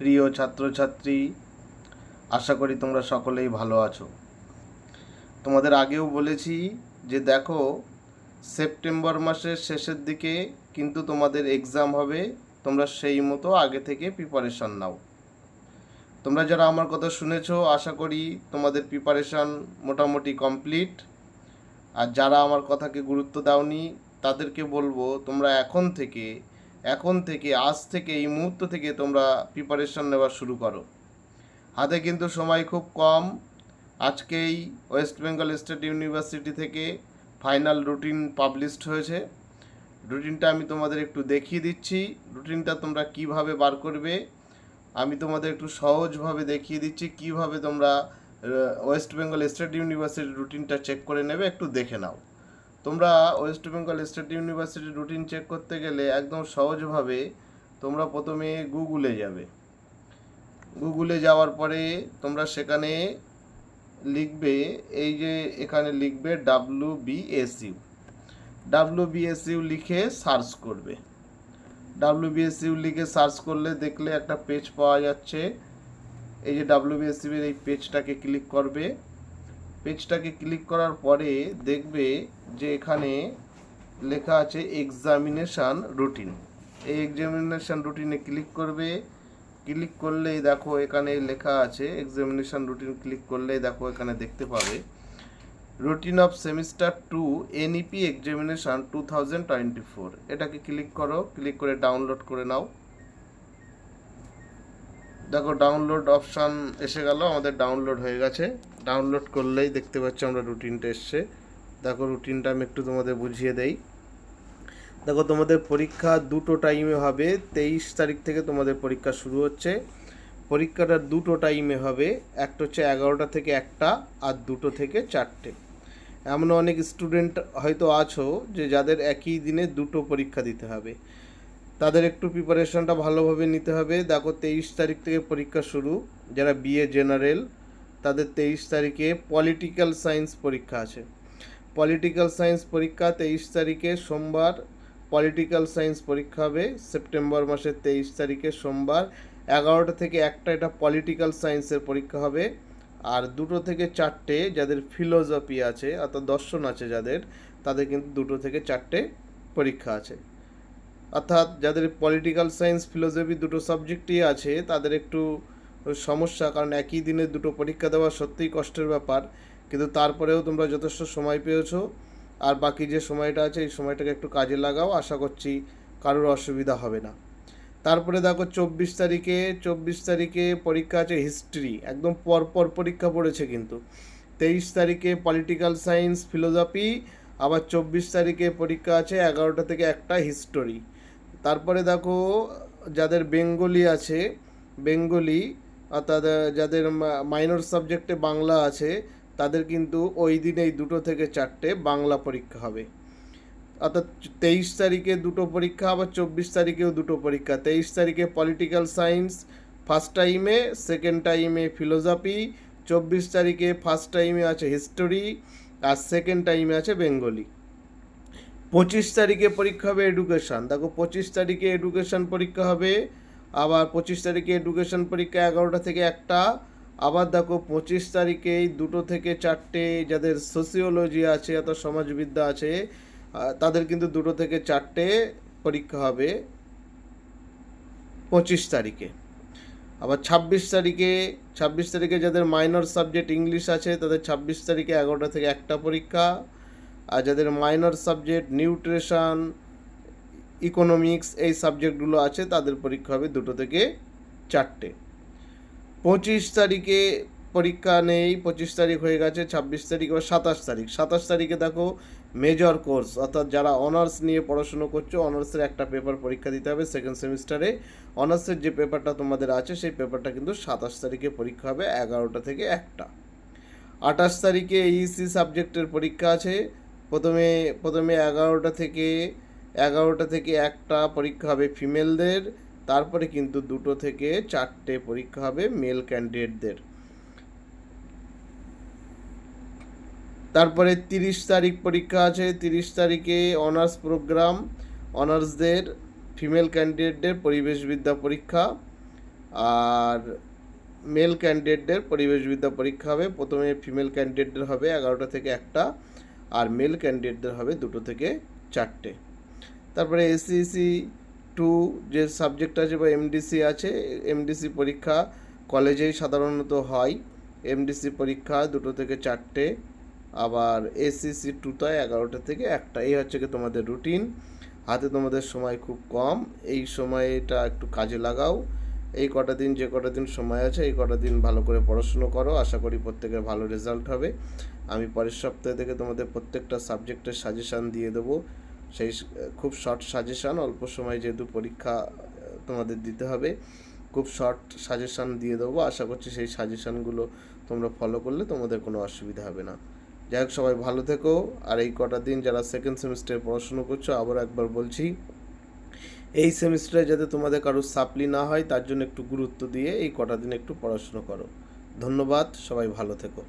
প্রিয় ছাত্রছাত্রী, আশা করি তোমরা সকলেই ভালো আছো। তোমাদের আগেও বলেছি যে দেখো, সেপ্টেম্বর মাসের শেষের দিকে কিন্তু তোমাদের এক্সাম হবে, তোমরা সেই মতো আগে থেকে প্রিপারেশন নাও। তোমরা যারা আমার কথা শুনেছো, আশা করি তোমাদের প্রিপারেশন মোটামুটি কমপ্লিট আর যারা আমার কথাকে গুরুত্ব দাওনি, তাদেরকে বলব, তোমরা এখন থেকে এখন থেকে, আজ থেকে, এই মুহূর্ত থেকে তোমরা প্রিপারেশন নেওয়া শুরু করো। হাতে কিন্তু সময় খুব কম। আজকেই ওয়েস্ট বেঙ্গল স্টেট ইউনিভার্সিটি থেকে ফাইনাল রুটিন পাবলিশড হয়েছে। রুটিনটা আমি তোমাদের একটু দেখিয়ে দিচ্ছি। রুটিনটা তোমরা কীভাবে বার করবে, আমি তোমাদের একটু সহজভাবে দেখিয়ে দিচ্ছি। কীভাবে তোমরা ওয়েস্ট বেঙ্গল স্টেট ইউনিভার্সিটির রুটিনটা চেক করে নেবে, একটু দেখে নাও। তোমরা ওয়েস্ট বেঙ্গল স্টেট ইউনিভার্সিটির রুটিন চেক করতে গেলে একদম সহজভাবে তোমরা প্রথমে গুগলে যাবে। গুগলে যাওয়ার পরে তোমরা সেখানে লিখবে, এই যে এখানে লিখবে ডাব্লু বিএসইউ ডাব্লু বিএসইউ লিখে সার্চ করবে। ডাব্লু বিএসইউ লিখে সার্চ করলে দেখলে একটা পেজ পাওয়া যাচ্ছে। এই যে ডাব্লু বিএসইউ এর এই পেজটাকে ক্লিক করবে। পেজটাকে ক্লিক করার পরে দেখবে যে এখানে লেখা আছে এক্সামিনেশান রুটিন এই এক্সামিনেশান রুটিনে ক্লিক করবে। ক্লিক করলেই দেখো এখানে লেখা আছে এক্সামিনেশান রুটিন ক্লিক করলেই দেখো এখানে দেখতে পাবে। Routine of semester two NEP examination two thousand twenty four এটাকে ক্লিক করো, ক্লিক করে ডাউনলোড করে নাও। দেখো ডাউনলোড অপশান এসে গেল, আমাদের ডাউনলোড হয়ে গেছে। ডাউনলোড করলেই দেখতে পাচ্ছি আমরা রুটিনটা এসছে। দেখো রুটিনটা আমি একটু তোমাদের বুঝিয়ে দেই। দেখো, তোমাদের পরীক্ষা দুটো টাইমে হবে। তেইশ তারিখ থেকে তোমাদের পরীক্ষা শুরু হচ্ছে। পরীক্ষাটা দুটো টাইমে হবে। একটা হচ্ছে এগারোটা থেকে একটা, আর দুটো থেকে চারটে। এমন অনেক স্টুডেন্ট হয়তো আছো যে যাদের একই দিনে দুটো পরীক্ষা দিতে হবে। তাদের একটু প্রিপারেশনটা ভালোভাবে নিতে হবে। দেখো তেইশ তারিখ থেকে পরীক্ষা শুরু, যারা বিএ জেনারেল তাদের তেইশ তারিখে পলিটিক্যাল সায়েন্স পরীক্ষা আছে। পলিটিক্যাল সায়েন্স পরীক্ষা তেইশ তারিখে সোমবার পলিটিক্যাল সায়েন্স পরীক্ষা হবে সেপ্টেম্বর মাসের তেইশ তারিখে সোমবার। এগারোটা থেকে একটা এটা পলিটিক্যাল সায়েন্সের পরীক্ষা হবে। আর দুটো থেকে চারটে যাদের ফিলোসফি আছে, অর্থাৎ দর্শন আছে যাদের, তাদের কিন্তু দুটো থেকে চারটে পরীক্ষা আছে। অর্থাৎ যাদের পলিটিক্যাল সায়েন্স ফিলোসফি দুটো সাবজেক্টই আছে, তাদের একটু সমস্যা, কারণ একই দিনে দুটো পরীক্ষা দেওয়া সত্যিই কষ্টের ব্যাপার। কিন্তু তারপরেও তোমরা যথেষ্ট সময় পেয়েছ, আর বাকি যে সময়টা আছে, এই সময়টাকে একটু কাজে লাগাও। আশা করছি কারোর অসুবিধা হবে না। তারপরে দেখো, চব্বিশ তারিখে চব্বিশ তারিখে পরীক্ষা আছে হিস্ট্রি একদম পরপর পরীক্ষা পড়েছে কিন্তু। তেইশ তারিখে পলিটিক্যাল সায়েন্স ফিলোসফি আবার চব্বিশ তারিখে পরীক্ষা আছে এগারোটা থেকে একটা হিস্টোরি তারপরে দেখো, যাদের বেঙ্গলি আছে, বেঙ্গলি অর্থাৎ যাদের মাইনর সাবজেক্টে বাংলা আছে, তাদের কিন্তু ওই দিনেই দুটো থেকে চারটে বাংলা পরীক্ষা হবে। অর্থাৎ তেইশ তারিখে দুটো পরীক্ষা, আবার চব্বিশ তারিখেও দুটো পরীক্ষা। তেইশ তারিখে পলিটিক্যাল সায়েন্স ফার্স্ট টাইমে সেকেন্ড টাইমে ফিলোসফি চব্বিশ তারিখে ফার্স্ট টাইমে আছে হিস্টোরি আর সেকেন্ড টাইমে আছে বেঙ্গলি। পঁচিশ তারিখে পরীক্ষা হবে এডুকেশান দেখো, পঁচিশ তারিখে এডুকেশান পরীক্ষা হবে, আবার পঁচিশ তারিখে এডুকেশান পরীক্ষা এগারোটা থেকে একটা, আবার দেখো, পঁচিশ তারিখেই দুটো থেকে চারটে যাদের সোসিওলজি আছে অর্থাৎ সমাজবিদ্যা আছে তাদের কিন্তু দুটো থেকে চারটে পরীক্ষা হবে পঁচিশ তারিখে। আবার ছাব্বিশ তারিখে ছাব্বিশ তারিখে যাদের মাইনর সাবজেক্ট ইংলিশ আছে, তাদের ছাব্বিশ তারিখে এগারোটা থেকে একটা পরীক্ষা আর যাদের মাইনর সাবজেক্ট নিউট্রিশন ইকোনমিক্স এই সাবজেক্টগুলো আছে, তাদের পরীক্ষা হবে দুটো থেকে চারটে। পঁচিশ তারিখে পরীক্ষা নেই, পঁচিশ তারিখ হয়ে গেছে, ছাব্বিশ তারিখ বা সাতাশ তারিখ। সাতাশ তারিখে দেখো মেজর কোর্স অর্থাৎ যারা অনার্স নিয়ে পড়াশুনো করছ অনার্সের একটা পেপার পরীক্ষা দিতে হবে সেকেন্ড সেমিস্টারে অনার্সের যে পেপারটা তোমাদের আছে, সেই পেপারটা কিন্তু সাতাশ তারিখে পরীক্ষা হবে, এগারোটা থেকে একটা। আঠাশ তারিখে ইসি সাবজেক্টের পরীক্ষা আছে প্রথমে প্রথমে এগারোটা থেকে এগারোটা থেকে একটা পরীক্ষা হবে ফিমেলদের, তারপরে কিন্তু দুটো থেকে চারটে পরীক্ষা হবে মেল ক্যান্ডিডেটদের। তারপরে তিরিশ তারিখ পরীক্ষা আছে, তিরিশ তারিখে অনার্স প্রোগ্রাম, অনার্সদের, ফিমেল ক্যান্ডিডেটদের পরিবেশবিদ্যা পরীক্ষা, আর মেল ক্যান্ডিডেটদের পরিবেশবিদ্যা পরীক্ষা হবে। প্রথমে ফিমেল ক্যান্ডিডেটদের হবে এগারোটা থেকে একটা আর মেল ক্যান্ডিডেটদের হবে দুটো থেকে চারটে। তারপরে এসসিসি টু যে সাবজেক্ট আছে বা এমডিসি আছে এমডিসি পরীক্ষা কলেজেই সাধারণত হয়। এমডিসি পরীক্ষা দুটো থেকে চারটে, আবার এসসিসি টুতে এগারোটা থেকে একটা। এই হচ্ছে কি তোমাদের রুটিন হাতে তোমাদের সময় খুব কম। এই সময়টা একটু কাজে লাগাও। এই কটা দিন, যে কটা দিন সময় আছে, এই কটা দিন ভালো করে পড়াশুনো করো। আশা করি প্রত্যেকের ভালো রেজাল্ট হবে। আমি পরের সপ্তাহ থেকে তোমাদের প্রত্যেকটা সাবজেক্টের সাজেশান দিয়ে দেবো। সেই খুব শর্ট সাজেশান অল্প সময় যেহেতু পরীক্ষা তোমাদের দিতে হবে। খুব শর্ট সাজেশান দিয়ে দেবো। আশা করছি সেই সাজেশানগুলো তোমরা ফলো করলে তোমাদের কোনো অসুবিধা হবে না। যাই হোক, সবাই ভালো থেকো। আর এই কটা দিন যারা সেকেন্ড সেমিস্টারে পড়াশুনো করছ আবার একবার বলছি এই সেমিস্টারে যাতে তোমাদের কারও সাপ্লি না হয়, তার জন্য একটু গুরুত্ব দিয়ে এই কটা দিন একটু পড়াশুনো করো। ধন্যবাদ, সবাই ভালো থেকো।